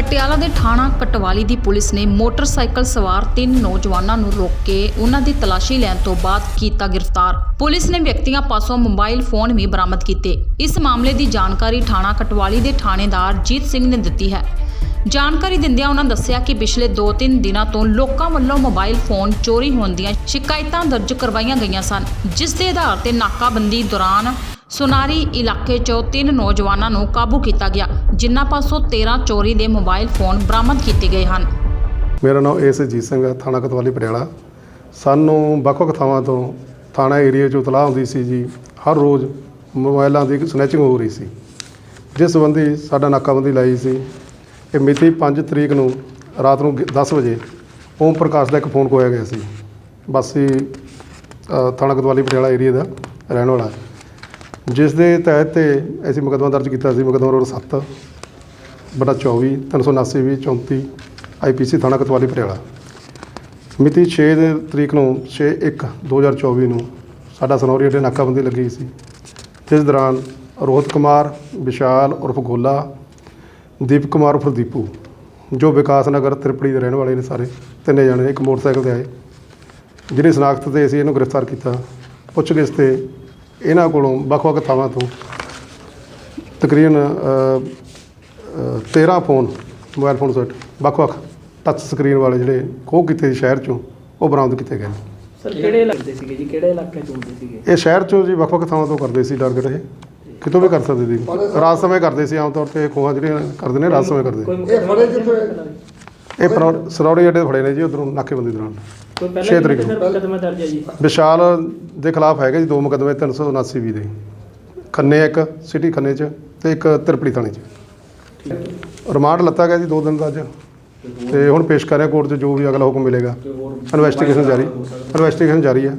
ਪਟਿਆਲਾ ਦੇ ਥਾਣਾ ਕਟਵਾਲੀ ਦੀ ਪੁਲਿਸ ਨੇ ਮੋਟਰਸਾਈਕਲ ਸਵਾਰ ਤਿੰਨ ਨੌਜਵਾਨਾਂ ਨੂੰ ਰੋਕ ਕੇ ਉਹਨਾਂ ਦੀ ਤਲਾਸ਼ੀ ਲੈਣ ਤੋਂ ਬਾਅਦ ਕੀਤਾ ਗ੍ਰਿਫਤਾਰ। ਪੁਲਿਸ ਨੇ ਵਿਅਕਤੀਆਂ ਪਾਸੋਂ ਮੋਬਾਈਲ ਫੋਨ ਵੀ ਬਰਾਮਦ ਕੀਤੇ। ਇਸ ਮਾਮਲੇ ਦੀ ਜਾਣਕਾਰੀ ਥਾਣਾ ਕਟਵਾਲੀ ਦੇ ਥਾਣੇਦਾਰ ਜੀਤ ਸਿੰਘ ਨੇ ਦਿੱਤੀ ਹੈ। ਜਾਣਕਾਰੀ ਦਿੰਦਿਆਂ ਉਹਨਾਂ ਦੱਸਿਆ ਕਿ ਪਿਛਲੇ 2-3 ਦਿਨਾਂ ਤੋਂ ਲੋਕਾਂ ਵੱਲੋਂ ਮੋਬਾਈਲ ਫੋਨ ਚੋਰੀ ਹੋਣ ਦੀਆਂ ਸ਼ਿਕਾਇਤਾਂ ਦਰਜ ਕਰਵਾਈਆਂ ਗਈਆਂ ਸਨ, ਜਿਸ ਦੇ ਆਧਾਰ ਤੇ ਨਾਕਾਬੰਦੀ ਦੌਰਾਨ ਸੁਨਾਰੀ ਇਲਾਕੇ 'ਚੋਂ ਤਿੰਨ ਨੌਜਵਾਨਾਂ ਨੂੰ ਕਾਬੂ ਕੀਤਾ ਗਿਆ ਜਿਨ੍ਹਾਂ ਪਾਸੋਂ 13 ਚੋਰੀ ਦੇ ਮੋਬਾਈਲ ਫੋਨ ਬਰਾਮਦ ਕੀਤੇ ਗਏ ਹਨ। ਮੇਰਾ ਨਾਮ ਏਸ ਜੀਤ ਸਿੰਘ ਹੈ ਥਾਣਾ ਕਤਵਾਲੀ ਪਟਿਆਲਾ। ਸਾਨੂੰ ਵੱਖ-ਵੱਖ ਥਾਵਾਂ ਤੋਂ ਥਾਣਾ ਏਰੀਆ 'ਚ ਇਤਲਾਹ ਹੁੰਦੀ ਸੀ ਜੀ ਹਰ ਰੋਜ਼ ਮੋਬਾਈਲਾਂ ਦੀ ਸਨੈਚਿੰਗ ਹੋ ਰਹੀ ਸੀ। ਜਿਸ ਸੰਬੰਧੀ ਸਾਡਾ ਨਾਕਾਬੰਦੀ ਲਾਈ ਸੀ। ਇਹ ਮਿਤੀ 5 ਤਰੀਕ ਨੂੰ ਰਾਤ ਨੂੰ 10 ਵਜੇ ਓਮ ਪ੍ਰਕਾਸ਼ ਦਾ ਇੱਕ ਫੋਨ ਕੋਇਆ ਗਿਆ ਸੀ। ਬਾਸੀ ਅ, ਥਾਣਾ ਕਤਵਾਲੀ ਪਟਿਆਲਾ ਏਰੀਆ ਦਾ ਰਹਿਣ ਵਾਲਾ। ਜਿਸ ਦੇ ਤਹਿਤ ਤੇ ਅਸੀਂ ਮੁਕੱਦਮਾ ਦਰਜ ਕੀਤਾ ਸੀ, ਮੁਕੱਦਮਾ ਨੰਬਰ 7 ਬਟਾ 24 379 ਵੀ 34 ਆਈਪੀਸੀ ਥਾਣਾ ਕਤਵਾਲੀ, ਪਟਿਆਲਾ। ਮਿਤੀ 6 ਦੇ ਤਰੀਕ ਨੂੰ 6 1 2024 ਨੂੰ ਸਾਡਾ ਸਨੌਰੀ ਅੱਡੇ ਨਾਕਾਬੰਦੀ ਲੱਗੀ ਸੀ। ਜਿਸ ਦੌਰਾਨ ਰੋਹਿਤ ਕੁਮਾਰ, ਵਿਸ਼ਾਲ ਉਰਫ ਗੋਲਾ, ਦੀਪ ਕੁਮਾਰ ਉਰਫ ਦੀਪੂ, ਜੋ ਵਿਕਾਸ ਨਗਰ ਤ੍ਰਿਪੜੀ ਦੇ ਰਹਿਣ ਵਾਲੇ ਨੇ ਸਾਰੇ, ਤਿੰਨੇ ਜਣੇ ਇੱਕ ਮੋਟਰਸਾਈਕਲ ਤੇ ਆਏ। ਜਿਹਨੇ ਸ਼ਨਾਖਤ ਤੇ ਅਸੀਂ ਇਹਨੂੰ ਗ੍ਰਿਫਤਾਰ ਕੀਤਾ। ਪੁੱਛਗਿੱਛ ਤੇ ਇਹਨਾਂ ਕੋਲੋਂ ਵੱਖ-ਵੱਖ ਥਾਵਾਂ ਤੋਂ ਤਕਰੀਬਨ ਅ, ਅ, 13 ਫੋਨ ਮੋਬਾਈਲ ਫੋਨ ਸੈੱਟ ਵੱਖ-ਵੱਖ ਟੱਚ ਸਕਰੀਨ ਵਾਲੇ ਜਿਹੜੇ ਖੋਹ ਕੀਤੇ ਸੀ ਸ਼ਹਿਰ ਚੋਂ ਉਹ ਬਰਾਮਦ ਕੀਤੇ ਗਏ ਨੇ। ਸਰ ਕਿਹੜੇ ਇਲਾਕੇ ਸੀਗੇ ਜੀ? ਕਿਹੜੇ ਇਲਾਕੇ ਚ ਹੁੰਦੇ ਸੀਗੇ? ਇਹ ਸ਼ਹਿਰ ਚੋਂ ਜੀ ਵੱਖ-ਵੱਖ ਥਾਵਾਂ ਤੋਂ ਕਰਦੇ ਸੀ ਟਾਰਗੇਟ ਇਹ। ਕਿਤੋਂ ਵੀ ਕਰ ਸਕਦੇ ਸੀ। ਰਾਤ ਸਮੇਂ ਕਰਦੇ ਸੀ ਆਮ ਤੌਰ ਤੇ ਖੋਹਾਂ ਜਿਹੜੀਆਂ ਕਰਦੇ ਨੇ ਰਾਤ ਸਮੇਂ ਕਰਦੇ। ਕੋਈ ਇਹ ਫੜੇ ਕਿੱਥੋਂ? ਇਹ ਫਰੌਡ- ਸਰੌੜੀ ਅੱਡੇ ਤੋਂ ਫੜੇ ਨੇ ਜੀ ਉਧਰੋਂ ਨਾਕੇਬੰਦੀ ਦੌਰਾਨ। ਕੋਈ ਛੇ ਪਹਿਲਾਂ ਤਰੀਕ ਨੂੰ। ਸਰ ਮੁਕੱਦਮਾ ਦਰਜ ਹੈ ਜੀ? ਵਿਸ਼ਾਲ ਦੇ ਖਿਲਾਫ ਹੈਗੇ ਜੀ ਦੋ ਮੁਕੱਦਮੇ 379 ਵੀ ਦੇ। ਖੰਨੇ ਇੱਕ ਸਿਟੀ ਖੰਨੇ ਚ ਤੇ ਇੱਕ ਤਿਰਪੜੀ ਥਾਣੇ ਚ। ਰਿਮਾਂਡ ਲੱਤਾ ਗਿਆ ਜੀ ਦੋ ਦਿਨ ਦਾ ਅੱਜ। ਤੇ ਹੁਣ ਪੇਸ਼ ਕਰ ਰਹੇ ਕੋਰਟ 'ਚ ਜੋ ਵੀ ਅਗਲਾ ਹੁਕਮ ਮਿਲੇਗਾ। ਇਨਵੈਸਟੀਗੇਸ਼ਨ ਜਾਰੀ। ਇਨਵੈਸਟੀਗੇਸ਼ਨ ਜਾਰੀ ਹੈ।